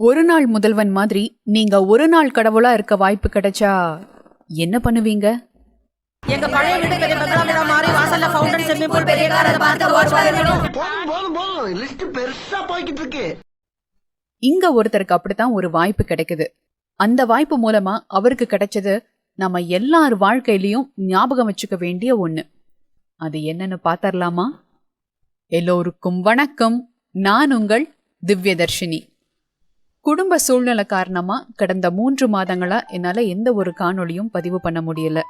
ஒரு நாள் முதல்வன் மாதிரி நீங்க ஒரு நாள் கடவுளா இருக்க வாய்ப்பு கிடைச்சா என்ன பண்ணுவீங்க? எங்க பழைய வீடு பெரிய பங்களா வீடா மாறி வாசல்ல ஃபவுண்டன் ஸ்விம்மிங் பூல் பெரிய கார் அதை பார்த்து வாட்ச் வேணும். போதும் போதும் போதும். லிஸ்ட் பெருசா போய்கிட்டு இருக்கு. இங்க ஒருத்தருக்கு அப்படித்தான் ஒரு வாய்ப்பு கிடைக்குது. அந்த வாய்ப்பு மூலமா அவருக்கு கிடைச்சது நம்ம எல்லார் வாழ்க்கையிலயும் ஞாபகம் வச்சுக்க வேண்டிய ஒண்ணு. அது என்னன்னு பாத்தரலாமா? எல்லோருக்கும் வணக்கம். நான் உங்கள் திவ்யதர்ஷினி. குடும்ப சூழ்நிலை காரணமாக கடந்த மூன்று மாதங்களாக என்னால் எந்த ஒரு காணொளியும் பதிவு பண்ண முடியல.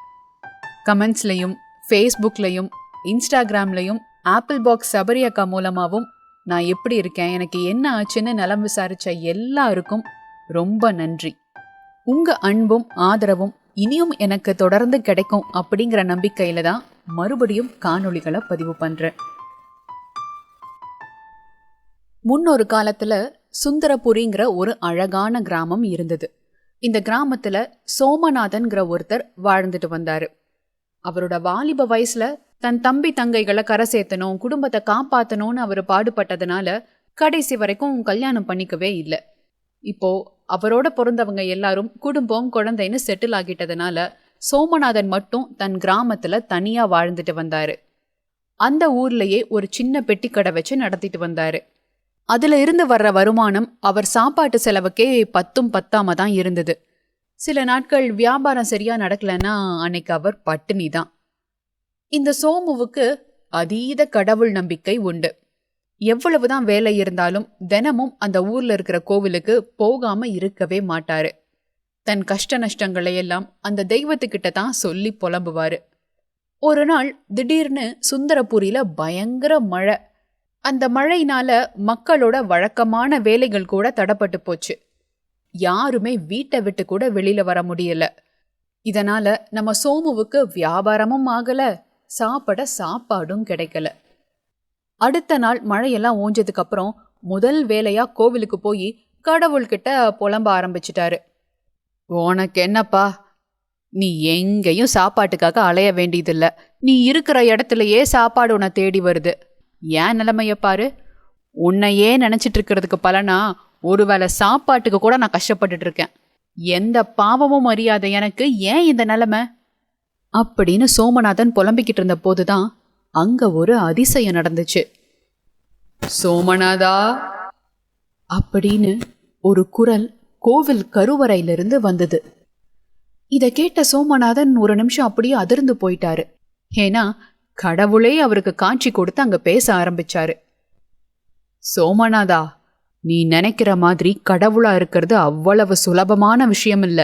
கமெண்ட்ஸ்லையும் ஃபேஸ்புக்லையும் இன்ஸ்டாகிராம்லையும் ஆப்பிள் பாக்ஸ் சபரி அக்கா மூலமாகவும் நான் எப்படி இருக்கேன் எனக்கு என்ன ஆச்சுன்னு நலம் விசாரித்த எல்லாருக்கும் ரொம்ப நன்றி. உங்கள் அன்பும் ஆதரவும் இனியும் எனக்கு தொடர்ந்து கிடைக்கும் அப்படிங்கிற நம்பிக்கையில் தான் மறுபடியும் காணொளிகளை பதிவு பண்ணுறேன் முன்னொரு காலத்தில் சுந்தரபுரிங்கிற ஒரு அழகான கிராமம் இருந்தது. இந்த கிராமத்துல சோமநாதன்கிற ஒருத்தர் வாழ்ந்துட்டு வந்தாரு. அவரோட வாலிப வயசுல தன் தம்பி தங்கைகளை கரை சேர்த்தணும் குடும்பத்தை காப்பாத்தணும்னு அவர் பாடுபட்டதுனால கடைசி வரைக்கும் கல்யாணம் பண்ணிக்கவே இல்லை. இப்போ அவரோட பிறந்தவங்க எல்லாரும் குடும்பம் குழந்தைன்னு செட்டில் ஆகிட்டதுனால சோமநாதன் மட்டும் தன் கிராமத்துல தனியா வாழ்ந்துட்டு வந்தாரு. அந்த ஊர்லயே ஒரு சின்ன பெட்டி கடை வச்சு நடத்திட்டு வந்தாரு. அதுல இருந்து வர்ற வருமானம் அவர் சாப்பாட்டு செலவுக்கே பத்தும் பத்தாம தான் இருந்தது. சில நாட்கள் வியாபாரம் சரியா நடக்கலன்னா அன்னைக்கு அவர் பட்டினி தான். இந்த சோமுவுக்கு அதீத கடவுள் நம்பிக்கை உண்டு. எவ்வளவுதான் வேலை இருந்தாலும் தினமும் அந்த ஊர்ல இருக்கிற கோவிலுக்கு போகாம இருக்கவே மாட்டாரு. தன் கஷ்ட நஷ்டங்களை எல்லாம் அந்த தெய்வத்துக்கிட்ட தான் சொல்லி புலம்புவாரு. ஒரு நாள் திடீர்னு சுந்தரபுரியில பயங்கர மழை. அந்த மழையினால மக்களோட வழக்கமான வேலைகள் கூட தடப்பட்டு போச்சு. யாருமே வீட்டை விட்டு கூட வெளியில வர முடியல. இதனால நம்ம சோமுவுக்கு வியாபாரமும் ஆகல சாப்பிட சாப்பாடும் கிடைக்கல. அடுத்த நாள் மழையெல்லாம் ஓஞ்சதுக்கு அப்புறம் முதல் வேலையா கோவிலுக்கு போய் கடவுள்கிட்ட புலம்ப ஆரம்பிச்சிட்டாரு. உனக்கு என்னப்பா? நீ எங்கேயும் சாப்பாட்டுக்காக அலைய வேண்டியதில்லை. நீ இருக்கிற இடத்துலயே சாப்பாடு உன்னை தேடி வருது. ஏன் நிலைமைய பாரு? உன்னையே நினச்சிட்டு இருக்கிறதுக்கு பலனா ஒருவேளை சாப்பாட்டுக்கு கூட நான் கஷ்டப்பட்டுட்டு இருக்கேன் எந்த பாவமும் அறியாத எனக்கு ஏன் இந்த நிலைமை? அப்படின்னு சோமநாதன் புலம்பிக்கிட்டு இருந்த போதுதான் அங்க ஒரு அதிசயம் நடந்துச்சு. சோமநாதா! அப்படின்னு ஒரு குரல் கோவில் கருவறையிலிருந்து வந்தது. இதை கேட்ட சோமநாதன் ஒரு நிமிஷம் அப்படியே அதிர்ந்து போயிட்டாரு. ஏன்னா கடவுளே அவருக்கு காட்சி கொடுத்து அங்க பேச ஆரம்பிச்சாரு. சோமநாதா நீ நினைக்கிற மாதிரி கடவுளா இருக்கிறது அவ்வளவு சுலபமான விஷயம் இல்ல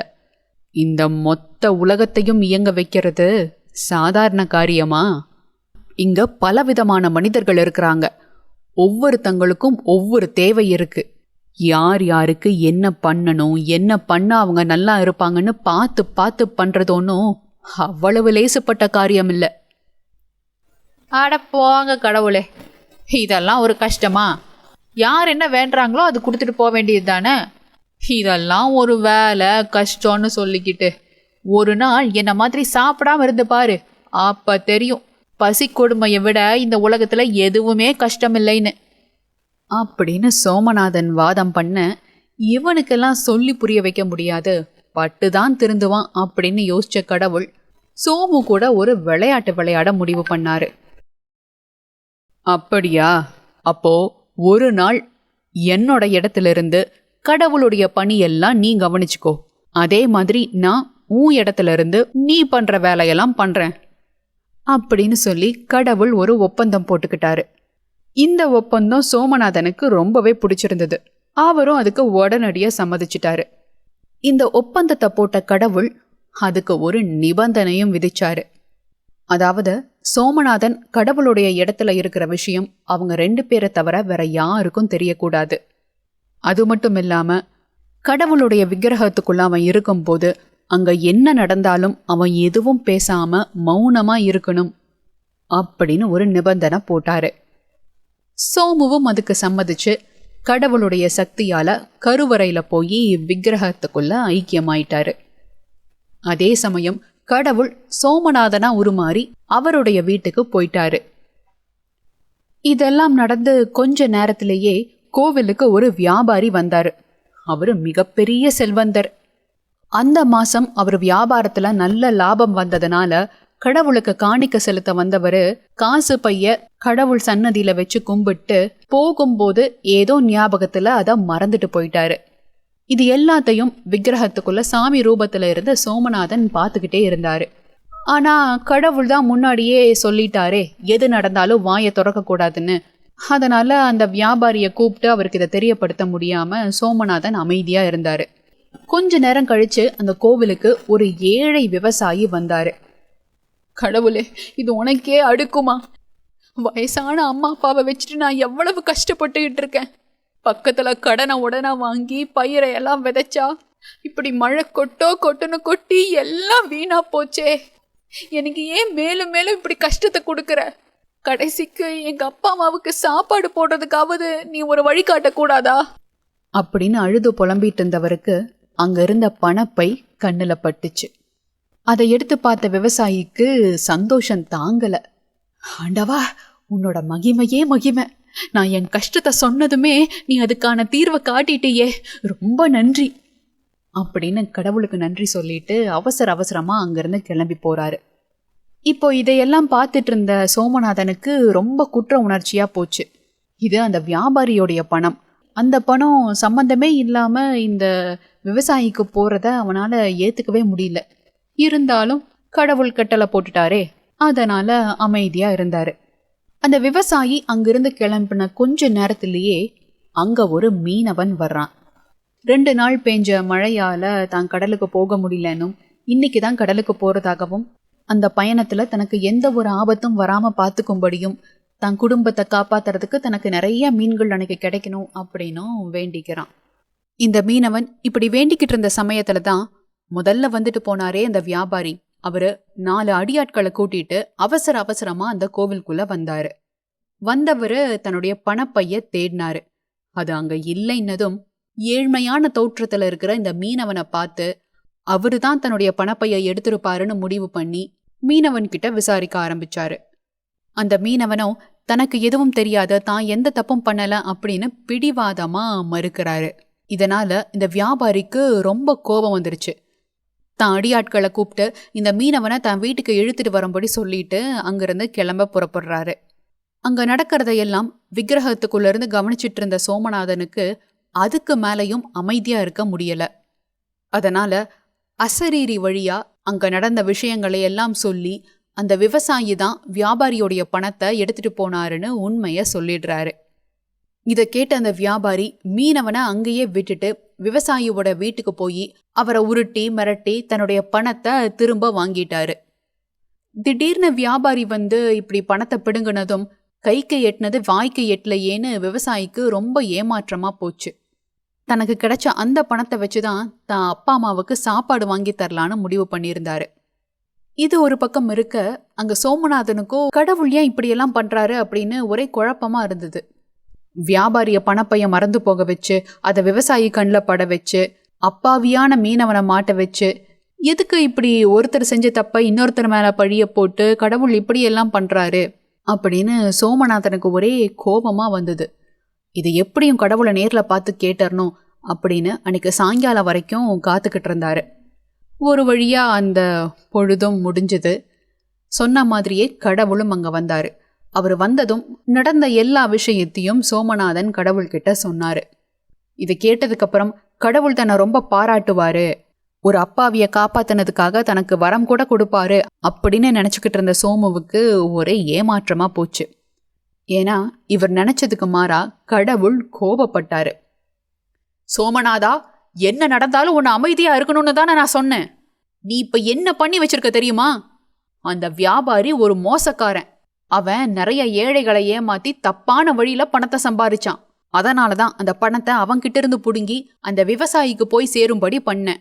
இந்த மொத்த உலகத்தையும் இயங்க வைக்கிறது சாதாரண காரியமா? இங்க பலவிதமான மனிதர்கள் இருக்கிறாங்க. ஒவ்வொருத்தங்களுக்கும் ஒவ்வொரு தேவை இருக்கு. யார் யாருக்கு என்ன பண்ணணும் என்ன பண்ணால் அவங்க நல்லா இருப்பாங்கன்னு பார்த்து பார்த்து பண்றது ஒன்றும் அவ்வளவு லேசுப்பட்ட காரியம் இல்லை அட போங்க கடவுளே. இதெல்லாம் ஒரு கஷ்டமா? யார் என்ன வேண்டுறாங்களோ அது கொடுத்துட்டு போக வேண்டியது தானே? இதெல்லாம் ஒரு வேலை கஷ்டம்னு சொல்லிக்கிட்டு. ஒரு நாள் என்ன மாதிரி சாப்பிடாம இருந்து பாரு. அப்ப தெரியும். பசி கொடுமையை விட இந்த உலகத்துல எதுவுமே கஷ்டம் இல்லைன்னு அப்படின்னு சோமநாதன் வாதம் பண்ண இவனுக்கெல்லாம் சொல்லி புரிய வைக்க முடியாது. பட்டுதான் திருந்துவான் அப்படின்னு யோசிச்ச கடவுள் சோமு கூட ஒரு விளையாட்டு விளையாட முடிவு பண்ணாரு. அப்படியா? அப்போ ஒரு நாள் என்னோட இடத்துல இருந்து கடவுளுடைய பணியெல்லாம் நீ கவனிச்சுக்கோ. அதே மாதிரி நான் உன் இடத்துல இருந்து நீ பண்ற வேலையெல்லாம் பண்றேன். அப்படின்னு சொல்லி கடவுள் ஒரு ஒப்பந்தம் போட்டுக்கிட்டாரு. இந்த ஒப்பந்தம் சோமநாதனுக்கு ரொம்பவே பிடிச்சிருந்தது. அவரும் அதுக்கு உடனடியா சம்மதிச்சிட்டாரு. இந்த ஒப்பந்தத்தை போட்ட கடவுள் அதுக்கு ஒரு நிபந்தனையும் விதிச்சாரு. அதாவது சோமநாதன் கடவுளுடைய இடத்துல இருக்கிற விஷயம் அவங்க ரெண்டு பேரை தவிர வேற யாருக்கும் தெரியக்கூடாது. அது மட்டும் இல்லாம கடவுளுடைய விக்கிரகத்துக்குள்ள அவன் இருக்கும்போது அங்க என்ன நடந்தாலும் அவன் எதுவும் பேசாம மௌனமா இருக்கணும் அப்படின்னு ஒரு நிபந்தனை போட்டாரு. சோமுவும் அதுக்கு சம்மதிச்சு கடவுளுடைய சக்தியால கருவறையில போய் விக்கிரகத்துக்குள்ள ஐக்கியமாயிட்டாரு. அதே சமயம் கடவுள் சோமநாதனா உருமாறி அவருடைய வீட்டுக்கு போயிட்டாரு. இதெல்லாம் நடந்து கொஞ்ச நேரத்திலேயே கோவிலுக்கு ஒரு வியாபாரி வந்தாரு. அவரு மிகப்பெரிய செல்வந்தர். அந்த மாசம் அவர் வியாபாரத்துல நல்ல லாபம் வந்ததுனால கடவுளுக்கு காணிக்க செலுத்த வந்தவர் காசு பைய கடவுள் சன்னதியில வச்சு கும்பிட்டு போகும்போது ஏதோ ஞாபகத்துல அதை மறந்துட்டு போயிட்டாரு. இது எல்லாத்தையும் விக்கிரகத்துக்குள்ள சாமி ரூபத்துல இருந்த சோமநாதன் பார்த்துக்கிட்டே இருந்தாரு. ஆனா கடவுள் தான் முன்னாடியே சொல்லிட்டாரே எது நடந்தாலும் வாயை திறக்க கூடாதுன்னு அதனால அந்த வியாபாரியை கூப்பிட்டு அவருக்கு இதை தெரியப்படுத்த முடியாம சோமநாதன் அமைதியா இருந்தாரு. கொஞ்ச நேரம் கழிச்சு அந்த கோவிலுக்கு ஒரு ஏழை விவசாயி வந்தாரு. கடவுளே இது உனக்கே அடுக்குமா? வயசான அம்மா அப்பாவை வச்சுட்டு நான் எவ்வளவு கஷ்டப்பட்டுக்கிட்டு இருக்கேன். பக்கத்தில் கடனை உடனே வாங்கி பயிரை எல்லாம் விதைச்சா இப்படி மழை கொட்டோ கொட்டுன்னு கொட்டி எல்லாம் வீணா போச்சே. எனக்கு ஏன் மேலும் மேலும் இப்படி கஷ்டத்தை கொடுக்குற? கடைசிக்கு எங்கள் அப்பா அம்மாவுக்கு சாப்பாடு போடுறதுக்காவது நீ ஒரு வழி காட்டக்கூடாதா? அப்படின்னு அழுது புலம்பிட்டு இருந்தவருக்கு அங்க இருந்த பணப்பை கண்ணில் பட்டுச்சு. அதை எடுத்து பார்த்த விவசாயிக்கு சந்தோஷம் தாங்கலை. ஆண்டவா உன்னோட மகிமையே மகிமை. நான் என் கஷ்டத்தை சொன்னதுமே நீ அதுக்கான தீர்வை காட்டிட்டியே. ரொம்ப நன்றி. அப்படின்னு கடவுளுக்கு நன்றி சொல்லிட்டு அவசர அவசரமாக அங்கேருந்து கிளம்பி போகிறாரு இப்போ இதையெல்லாம் பார்த்துட்டு இருந்த சோமநாதனுக்கு ரொம்ப குற்ற உணர்ச்சியாக போச்சு. இது அந்த வியாபாரியோடைய பணம். அந்த பணம் சம்பந்தமே இல்லாமல் இந்த விவசாயிக்கு போகிறத அவனால் ஏற்றுக்கவே முடியல. இருந்தாலும் கடவுள் கட்டளை போட்டுட்டாரே. அதனால் அமைதியாக இருந்தாரு. அந்த விவசாயி அங்கிருந்து கிளம்பின கொஞ்ச நேரத்திலேயே அங்க ஒரு மீனவன் வர்றான். ரெண்டு நாள் பெஞ்ச மழையால தான் கடலுக்கு போக முடியலன்னும் இன்னைக்கு தான் கடலுக்கு போறதாகவும் அந்த பயணத்துல தனக்கு எந்த ஒரு ஆபத்தும் வராம பார்த்துக்கும்படியும் தன் குடும்பத்தை காப்பாத்துறதுக்கு தனக்கு நிறைய மீன்கள் அன்னைக்கு கிடைக்கணும் அப்படின்னும் வேண்டிக்கிறான். இந்த மீனவன் இப்படி வேண்டிக்கிட்டு இருந்த சமயத்துல தான் முதல்ல வந்துட்டு போனாரே அந்த வியாபாரி. அவரு நாலு அடியாட்களை கூட்டிட்டு அவசர அவசரமா அந்த கோவிலுக்குள்ள வந்தாரு. வந்தவரு தன்னுடைய பணப்பைய தேடினாரு. அது அங்க இல்லைன்னதும் ஏழ்மையான தோற்றத்துல இருக்கிற இந்த மீனவனை பார்த்து அவரு தான் தன்னுடைய பணப்பைய எடுத்திருப்பாருன்னு முடிவு பண்ணி மீனவன் கிட்ட விசாரிக்க ஆரம்பிச்சாரு. அந்த மீனவனும் தனக்கு எதுவும் தெரியாத தான் எந்த தப்பும் பண்ணல அப்படின்னு பிடிவாதமா மறுக்கிறாரு. இதனால இந்த வியாபாரிக்கு ரொம்ப கோபம் வந்துருச்சு. தான் அடியாட்களை கூப்பிட்டு இந்த மீனவனை தன் வீட்டுக்கு இழுத்துட்டு வரும்படி சொல்லிட்டு அங்கிருந்து கிளம்ப புறப்படுறாரு. அங்க நடக்கிறதையெல்லாம் விக்கிரகத்துக்குள்ள இருந்து கவனிச்சிட்டு இருந்த சோமநாதனுக்கு அதுக்கு மேலையும் அமைதியா இருக்க முடியல. அதனால அசரீரி வழியா அங்க நடந்த விஷயங்களை எல்லாம் சொல்லி அந்த விவசாயி தான் வியாபாரியோடைய பணத்தை எடுத்துட்டு போனாருன்னு உண்மையை சொல்லிடுறாரு. இதை கேட்ட அந்த வியாபாரி மீனவனை அங்கேயே விட்டுட்டு விவசாயியோட வீட்டுக்கு போய் அவரை உருட்டி மிரட்டி தன்னுடைய பணத்தை திரும்ப வாங்கிட்டாரு. திடீர்னு வியாபாரி வந்து இப்படி பணத்தை பிடுங்கினதும் கைக்கு எட்டினது வாய்க்கு எட்டலையேன்னு விவசாயிக்கு ரொம்ப ஏமாற்றமா போச்சு. தனக்கு கிடைச்ச அந்த பணத்தை வச்சுதான் தான் அப்பா அம்மாவுக்கு சாப்பாடு வாங்கி தரலான்னு முடிவு பண்ணியிருந்தாரு. இது ஒரு பக்கம் இருக்க அங்க சோமநாதனுக்கோ கடவுள் ஏன் இப்படியெல்லாம் பண்றாரு அப்படின்னு ஒரே குழப்பமா இருந்தது. வியாபாரிய பணப்பைய மறந்து போக வச்சு அதை விவசாயி கண்ணில் பட வச்சு அப்பாவியான மீனவனை மாட்ட வச்சு எதுக்கு இப்படி ஒருத்தர் செஞ்ச தப்ப இன்னொருத்தர் மேலே பழிய போட்டு கடவுள் இப்படியெல்லாம் பண்ணுறாரு அப்படின்னு சோமநாதனுக்கு ஒரே கோபமாக வந்தது. இது எப்படியும் கடவுளை நேரில் பார்த்து கேட்டரணும் அப்படின்னு அன்னைக்கு சாயங்காலம் வரைக்கும் காத்துக்கிட்டு இருந்தாரு. ஒரு வழியாக அந்த பொழுதும் முடிஞ்சது. சொன்ன மாதிரியே கடவுளும் அங்கே வந்தார். அவர் வந்ததும் நடந்த எல்லா விஷயத்தையும் சோமநாதன் கடவுள்கிட்ட சொன்னாரு. இதை கேட்டதுக்கப்புறம் கடவுள் தன்னை ரொம்ப பாராட்டுவாரு. ஒரு அப்பாவிய காப்பாத்தினதுக்காக தனக்கு வரம் கூட கொடுப்பாரு அப்படின்னு நினச்சிக்கிட்டு இருந்த சோமுவுக்கு ஒரே ஏமாற்றமா போச்சு. ஏன்னா இவர் நினைச்சதுக்கு மாறா கடவுள் கோபப்பட்டாரு. சோமநாதா என்ன நடந்தாலும் உன்னை அமைதியா இருக்கணும்னு தானே நான் சொன்னேன். நீ இப்ப என்ன பண்ணி வச்சிருக்க தெரியுமா? அந்த வியாபாரி ஒரு மோசக்காரன். அவன் நிறைய ஏழைகளை ஏமாத்தி தப்பான வழியில பணத்தை சம்பாதிச்சான் அதனால தான் அந்த பணத்தை அவன்கிட்ட இருந்து புடுங்கி அந்த விவசாயிக்கு போய் சேரும்படி பண்ணேன்.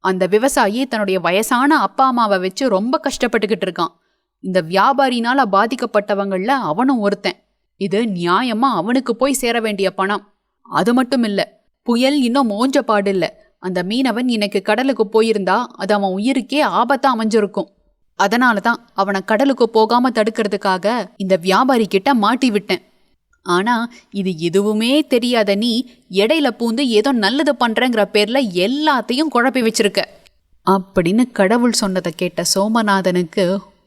அந்த விவசாயி தன்னுடைய வயசான அப்பா அம்மாவை வச்சு ரொம்ப கஷ்டப்பட்டுக்கிட்டு இருக்கான். இந்த வியாபாரினால பாதிக்கப்பட்டவங்கள அவனும் ஒருத்தன். இது நியாயமா அவனுக்கு போய் சேர வேண்டிய பணம். அது மட்டும் இல்ல புயல் இன்னும் மோஞ்ச பாடில்ல. அந்த மீனவன் இன்னைக்கு கடலுக்கு போயிருந்தா அது அவன் உயிருக்கே ஆபத்தா அமைஞ்சிருக்கும். அதனால தான் அவனை கடலுக்கு போகாம தடுக்கிறதுக்காக இந்த வியாபாரி கிட்ட மாட்டி விட்டேன். ஆனா இது எதுவுமே தெரியாத நீ இடையில பூந்து ஏதோ நல்லது பண்றேங்கிற பேர்ல எல்லாத்தையும் குழப்பி வச்சிருக்க. அப்படின்னு கடவுள் சொன்னதை கேட்ட சோமநாதனுக்கு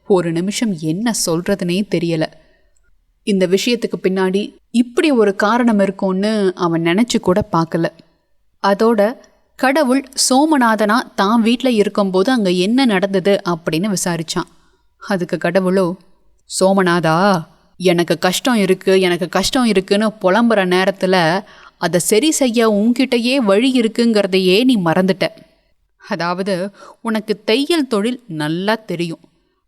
ஒரு நிமிஷம் என்ன சொல்றதுனே தெரியல. இந்த விஷயத்துக்கு பின்னாடி இப்படி ஒரு காரணம் இருக்கும்னு அவன் நினைச்சு கூட பார்க்கல. அதோட கடவுள் சோமநாதனா தான் வீட்டில் இருக்கும்போது அங்கே என்ன நடந்தது அப்படின்னு விசாரிச்சான். அதுக்கு கடவுளோ சோமநாதா எனக்கு கஷ்டம் இருக்குது எனக்கு கஷ்டம் இருக்குன்னு புலம்புற நேரத்தில் அதை சரி செய்ய உன்கிட்டயே வழி இருக்குங்கிறதையே நீ மறந்துட்ட. அதாவது உனக்கு தையல் தொழில் நல்லா தெரியும்.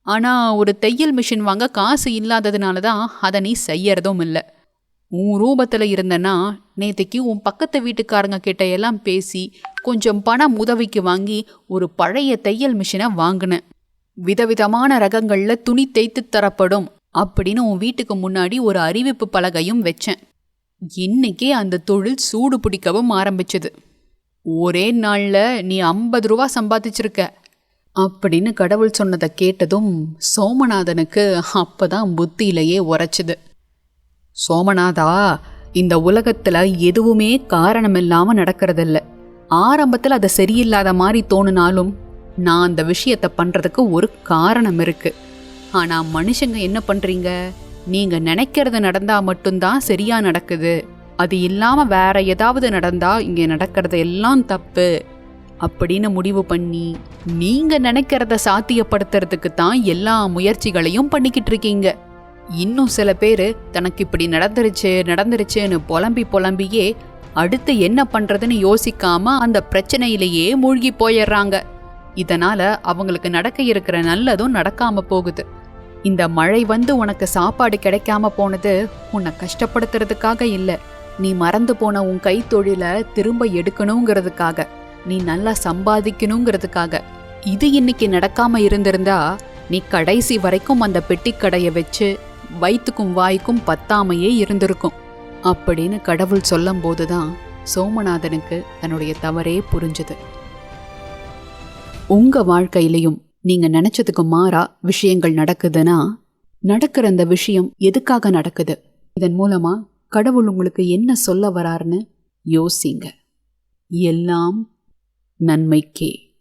ஆனால் ஒரு தையல் மிஷின் வாங்க காசு இல்லாததுனால தான் அதை நீ செய்யறதும் இல்லை. உன் ரூபத்தில் இருந்தனா நேற்றுக்கு உன் பக்கத்து வீட்டுக்காரங்க கிட்ட எல்லாம் பேசி கொஞ்சம் பணம் உதவிக்கு வாங்கி ஒரு பழைய தையல் மிஷினை வாங்கினேன். விதவிதமான ரகங்களில் துணி தைத்து தரப்படும் அப்படின்னு உன் வீட்டுக்கு முன்னாடி ஒரு அறிவிப்பு பலகையும் வச்சேன். இன்னைக்கே அந்த தொழில் சூடு பிடிக்கவும் ஆரம்பிச்சது. ஒரே நாளில் நீ ஐம்பது ரூபா சம்பாதிச்சிருக்க அப்படின்னு கடவுள் சொன்னதை கேட்டதும் சோமநாதனுக்கு அப்போதான் புத்தியிலேயே உரைச்சிது. சோமநாதா இந்த உலகத்துல எதுவுமே காரணம் இல்லாம நடக்கிறதில்ல. ஆரம்பத்தில் அது சரியில்லாத மாதிரி தோணுனாலும் நான் அந்த விஷயத்த பண்றதுக்கு ஒரு காரணம் இருக்கு. ஆனா மனுஷங்க என்ன பண்றீங்க? நீங்க நினைக்கிறது நடந்தா மட்டும்தான் சரியா நடக்குது. அது இல்லாம வேற ஏதாவது நடந்தா இங்க நடக்கிறது எல்லாம் தப்பு. அப்படின்னு முடிவு பண்ணி நீங்க நினைக்கிறத சாத்தியப்படுத்துறதுக்கு தான் எல்லா முயற்சிகளையும் பண்ணிக்கிட்டு இருக்கீங்க. இன்னும் சில பேர் தனக்கு இப்படி நடந்துருச்சு நடந்துருச்சுன்னு புலம்பி புலம்பியே அடுத்து என்ன பண்ணுறதுன்னு யோசிக்காம அந்த பிரச்சனையிலேயே மூழ்கி போயிடுறாங்க. இதனால் அவங்களுக்கு நடக்க இருக்கிற நல்லதும் நடக்காம போகுது. இந்த மழை வந்து உனக்கு சாப்பாடு கிடைக்காம போனது உன்னை கஷ்டப்படுத்துறதுக்காக இல்லை. நீ மறந்து போன உன் கைத்தொழில திரும்ப எடுக்கணுங்கிறதுக்காக. நீ நல்லா சம்பாதிக்கணுங்கிறதுக்காக. இது இன்னைக்கு நடக்காம இருந்திருந்தா நீ கடைசி வரைக்கும் அந்த பெட்டிக்கடையை வச்சு வயிற்றுக்கும் வாய்க்கும் பத்தாமையே இருந்திருக்கும். அப்படின்னு கடவுள் சொல்லும் போதுதான் சோமநாதனுக்கு தன்னுடைய தவறே புரிஞ்சுது. உங்க வாழ்க்கையிலையும் நீங்க நினைச்சதுக்கு மாறா விஷயங்கள் நடக்குதுன்னா நடக்கிற அந்த விஷயம் எதுக்காக நடக்குது? இதன் மூலமா கடவுள் உங்களுக்கு என்ன சொல்ல வராருன்னு யோசிங்க. எல்லாம் நன்மைக்கே.